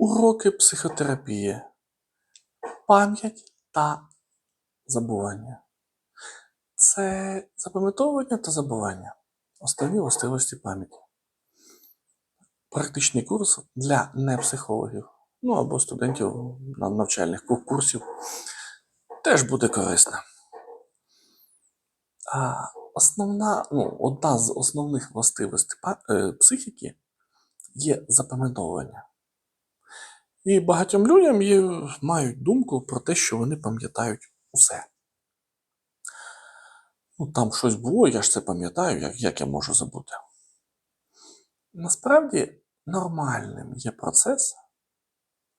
Уроки психотерапії. Пам'ять та забування. Це запам'ятовування та забування. Основні властивості пам'яті. Практичний курс для непсихологів. Ну або студентів на навчальних курсів теж буде корисно. А основна, ну, одна з основних властивостей е, психіки є запам'ятовування. І багатьом людям є, мають думку про те, що вони пам'ятають усе. Ну, там щось було, я ж це пам'ятаю, як, як я можу забути. Насправді нормальним є процес,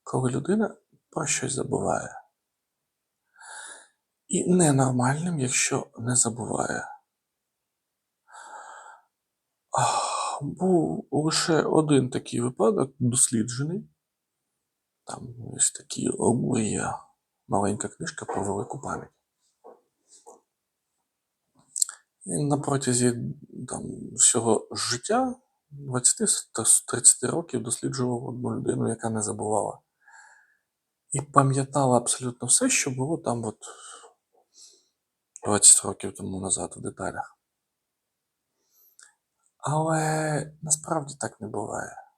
коли людина про щось забуває. І ненормальним, якщо не забуває. Був лише один такий випадок досліджений. Там є такі є маленька книжка про велику пам'ять. Він на протязі там, всього життя 20-30 років досліджував одну людину, яка не забувала. І пам'ятала абсолютно все, що було там от 20 років тому назад в деталях. Але насправді так не буває.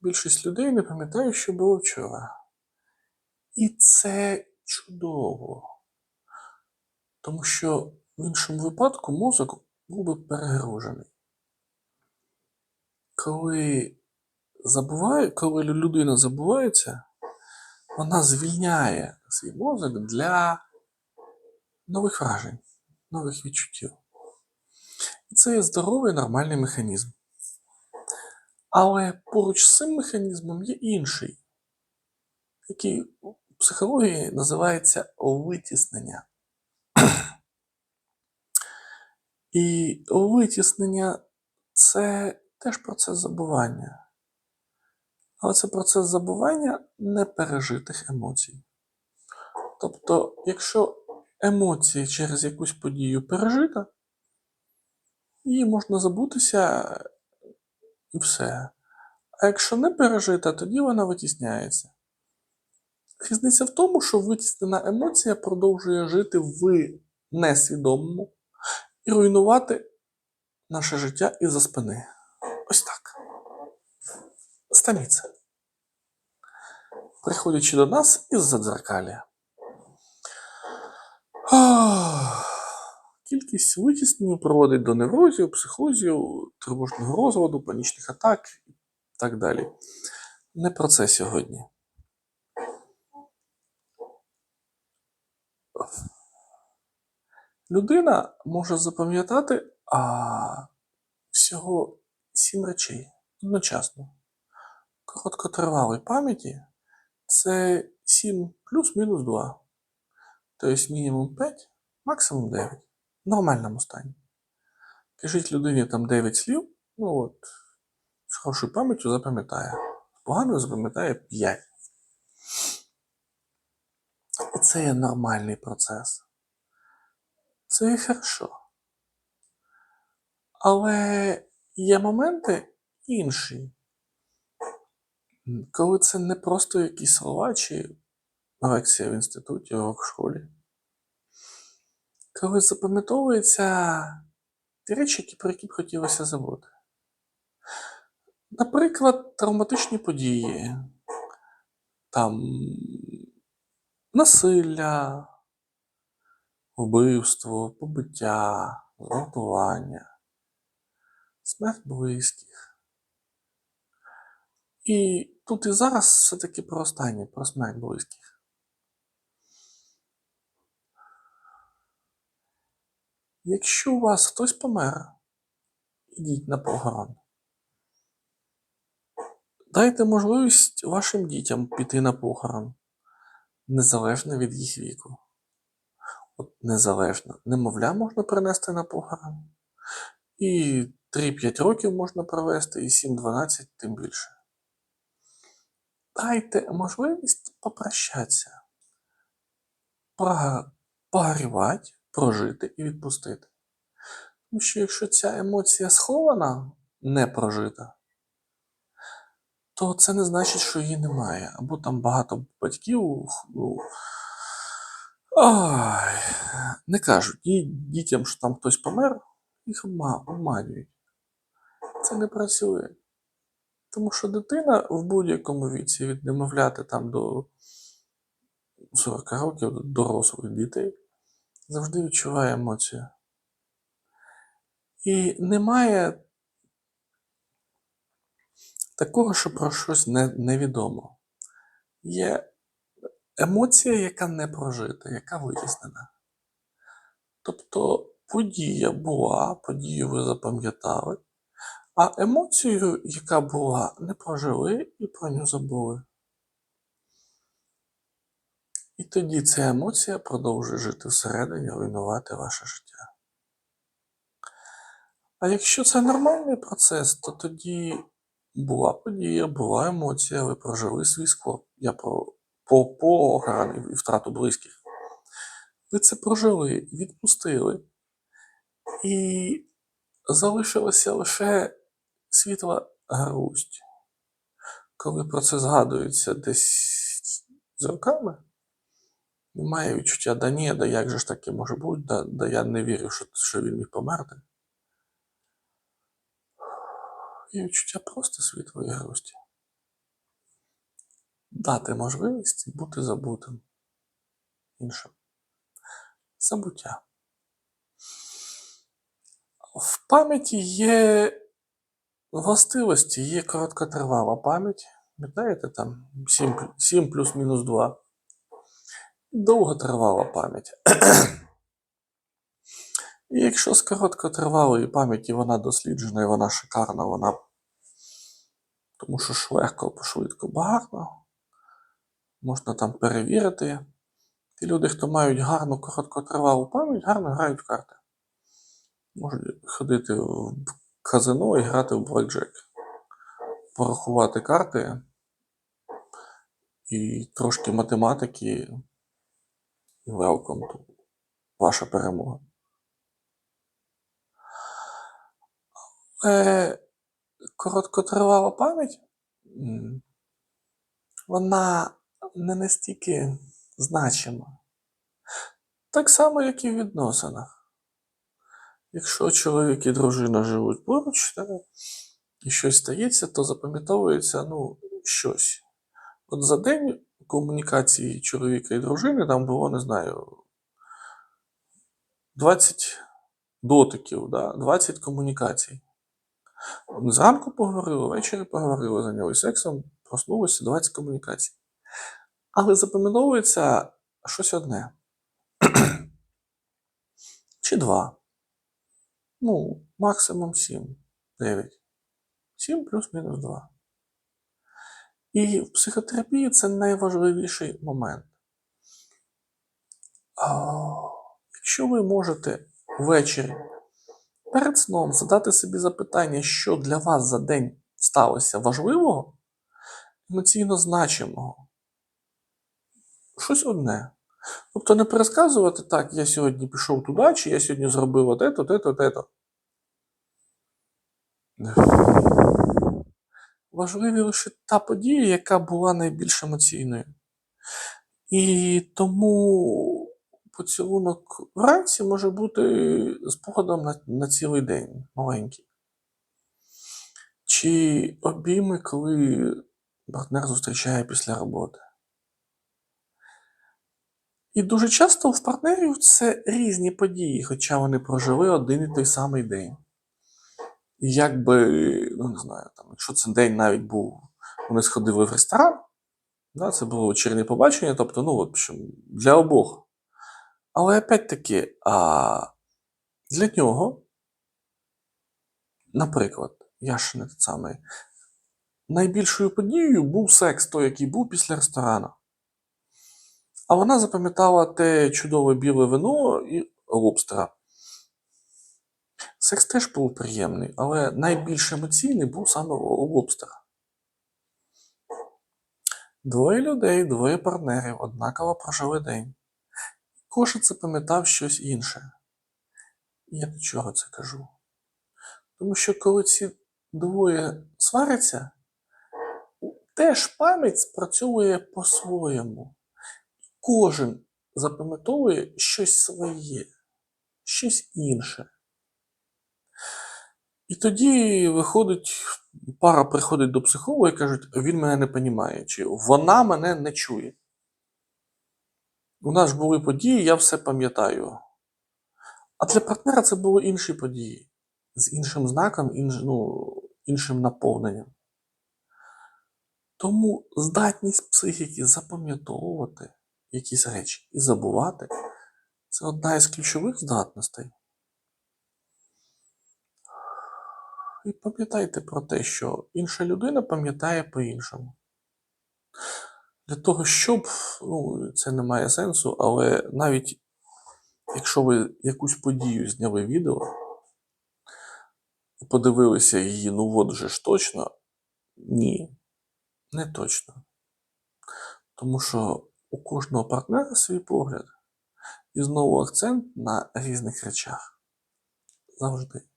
Більшість людей не пам'ятає, що було вчора. І це чудово. Тому що в іншому випадку мозок був би перегружений. Коли, забуває, коли людина забувається, вона звільняє свій мозок для нових вражень, нових відчуттів. І це є здоровий нормальний механізм. Але поруч з цим механізмом є інший, який в психології називається витіснення. І витіснення це теж процес забування. Але це процес забування непережитих емоцій. Тобто, якщо емоції через якусь подію пережита, її можна забутися і все. А якщо не пережита, тоді вона витісняється. Різниця в тому, що витіснена емоція продовжує жити в несвідомому і руйнувати наше життя із-за спини. Ось так. Станіться. Приходячи до нас із-за дзеркалі. Кількість витіснень проводить до неврозів, психозів, тривожного розладу, панічних атак і так далі. Не про це сьогодні. Людина може запам'ятати а, всього сім речей одночасно. Короткотривалої пам'яті це 7 плюс-мінус 2. Тобто мінімум 5, максимум 9. Нормальному стані. Кажіть людині там 9 слів, ну от, з хорошою пам'яттю запам'ятає. З поганою запам'ятає 5. І це є нормальний процес. Це є хорошо. Але є моменти інші, коли це не просто якісь слова чи лекція в інституті в школі. Коли запам'ятовуються ті речі, про які б хотілося забути. Наприклад, травматичні події, там насилля, вбивство, побиття, зґвалтування, смерть близьких. І тут і зараз все-таки про останнє, про смерть близьких. Якщо у вас хтось помер, ідіть на похорон. Дайте можливість вашим дітям піти на похорон, незалежно від їх віку. От незалежно. Немовля можна принести на похорон. І 3-5 років можна провести, і 7-12 тим більше. Дайте можливість попрощатися, погорювати, прожити і відпустити. Тому що якщо ця емоція схована, не прожита, то це не значить, що її немає. Або там багато батьків. Ну, ай, не кажуть ні дітям, що там хтось помер, їх обманюють. Це не працює. Тому що дитина в будь-якому віці від немовляти там до 40 років до дорослих дітей завжди відчуває емоцію. І немає такого, що про щось не, невідомо. Є емоція, яка не прожита, яка вияснена. Тобто подія була, подію ви запам'ятали, а емоцію, яка була, не прожили і про нього забули. І тоді ця емоція продовжує жити всередині, руйнувати ваше життя. А якщо це нормальний процес, то тоді була подія, була емоція, ви прожили свій скорб. Я про по, і втрату близьких. Ви це прожили, відпустили. І залишилася лише світла грусть. Коли про це згадується десь з роками, немає відчуття, да ні, да як же ж таке може бути, да, да я не вірю, що, що він міг померти. Є відчуття просто світлої грусті. Дати можливість бути забутим іншим. Забуття. В пам'яті є властивості, є короткотривала пам'ять. Пам'ятаєте, там 7, 7 плюс-мінус 2. Довготривала пам'ять. І якщо з короткотривалої пам'яті вона досліджена і вона шикарна, вона. Тому що ж легко, швидко, багато. Можна там перевірити. Ті люди, хто мають гарну короткотривалу пам'ять, гарно грають в карти. Можуть ходити в казино і грати в блекджек. Порахувати карти і трошки математики. Welcome to ваша перемога. Але короткотривала пам'ять, вона не настільки значима. Так само, як і в відносинах. Якщо чоловік і дружина живуть поруч, та, і щось стається, то запам'ятовується ну, щось. От за день комунікації чоловіка і дружини там було, не знаю, 20 дотиків, да? 20 комунікацій. Зранку поговорили, ввечері поговорили, зайнялися сексом, проснулися 20 комунікацій. Але запам'ятовується щось одне. Чи два. Ну, максимум 7, 9. 7 плюс-мінус 2. І в психотерапії це найважливіший момент. А, якщо ви можете ввечері перед сном задати собі запитання, що для вас за день сталося важливого, емоційно значимого, щось одне. Тобто не пересказувати так, я сьогодні пішов туди, чи я сьогодні зробив от ето, тето, тето. Важливі лише та подія, яка була найбільш емоційною. І тому поцілунок вранці може бути спогадом на, на цілий день маленький. Чи обійми, коли партнер зустрічає після роботи. І дуже часто в партнерів це різні події, хоча вони прожили один і той самий день. Якби, ну не знаю, там, якщо це день навіть був, вони сходили в ресторан, да, це було вечірнє побачення, тобто, ну, в общем, для обох. Але опять-таки, а, для нього, наприклад, я ж не те самий, найбільшою подією був секс, той, який був після ресторану. А вона запам'ятала те чудове біле вино і лобстера. Секс теж був приємний, але найбільш емоційний був саме у лобстера. Двоє людей, двоє партнерів однаково прожили день. Кожен запам'ятав щось інше. І я до чого це кажу? Тому що коли ці двоє сваряться, теж пам'ять спрацьовує по-своєму. Кожен запам'ятовує щось своє, щось інше. І тоді виходить, пара приходить до психолога і кажуть, він мене не розуміє, чи вона мене не чує. У нас ж були події, я все пам'ятаю. А для партнера це були інші події з іншим знаком, інж, ну, іншим наповненням. Тому здатність психіки запам'ятовувати якісь речі і забувати це одна із ключових здатностей. І пам'ятайте про те, що інша людина пам'ятає по-іншому. Для того, щоб, ну, це не має сенсу, але навіть якщо ви якусь подію зняли відео і подивилися її, ну от же ж точно, ні, не точно. Тому що у кожного партнера свій погляд. І знову акцент на різних речах. Завжди.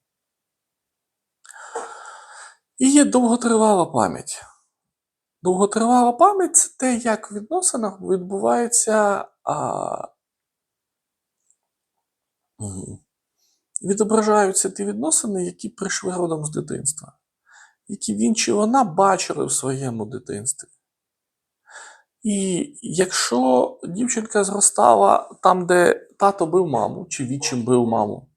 І є довготривала пам'ять. Довготривала пам'ять це те, як в відносинах відбувається. А, відображаються ті відносини, які прийшли родом з дитинства, які він чи вона бачили в своєму дитинстві. І якщо дівчинка зростала там, де тато бив маму, чи відчим бив маму,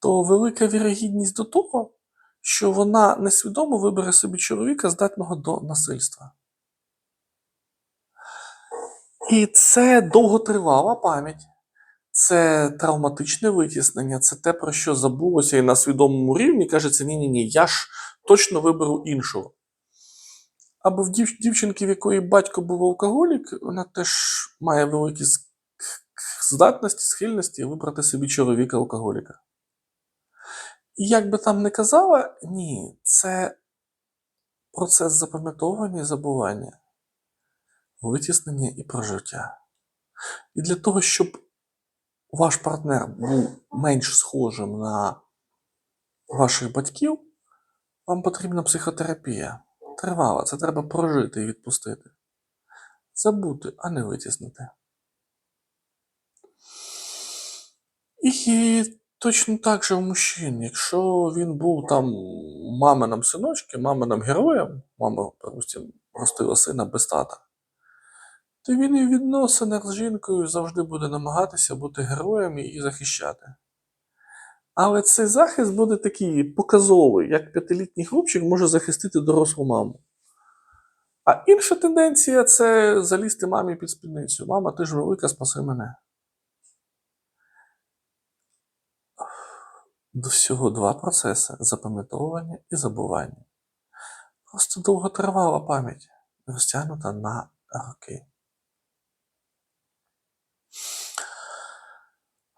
то велика вірогідність до того, що вона несвідомо вибере собі чоловіка, здатного до насильства. І це довготривала пам'ять, це травматичне витіснення, це те, про що забулося і на свідомому рівні кажеться: ні-ні ні, я ж точно виберу іншого. Або в дів- дівчинки, в якої батько був алкоголік, вона теж має великі здатності, схильності вибрати собі чоловіка алкоголіка. І як би там не казала, ні, це процес запам'ятовування і забування, витіснення і прожиття. І для того, щоб ваш партнер був менш схожим на ваших батьків, вам потрібна психотерапія. Тривала, це треба прожити і відпустити. Забути, а не витіснити. І точно так же у мужчин. Якщо він був там маминим синочком, маминим героєм, мама, припустимо, ростила сина без тата, то він і в з жінкою завжди буде намагатися бути героєм і захищати. Але цей захист буде такий показовий, як п'ятилітній хлопчик може захистити дорослу маму. А інша тенденція це залізти мамі під спідницю. Мама, ти ж велика, спаси мене. До всього два процеси запам'ятовування і забування. Просто довготривала пам'ять, розтягнута на роки.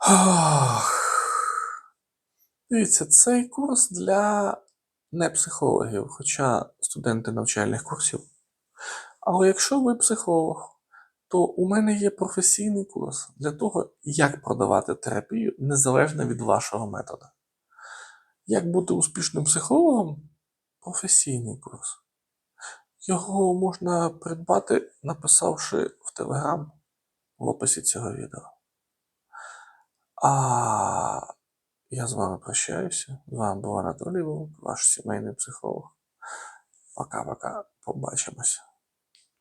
Ох. Дивіться, цей курс для не психологів, хоча студенти навчальних курсів. Але якщо ви психолог, то у мене є професійний курс для того, як продавати терапію незалежно від вашого методу. Як бути успішним психологом професійний курс. Його можна придбати, написавши в Телеграм в описі цього відео. А я з вами прощаюся. З вами був Анатолій Вовк, ваш сімейний психолог. Пока-пока. Побачимось.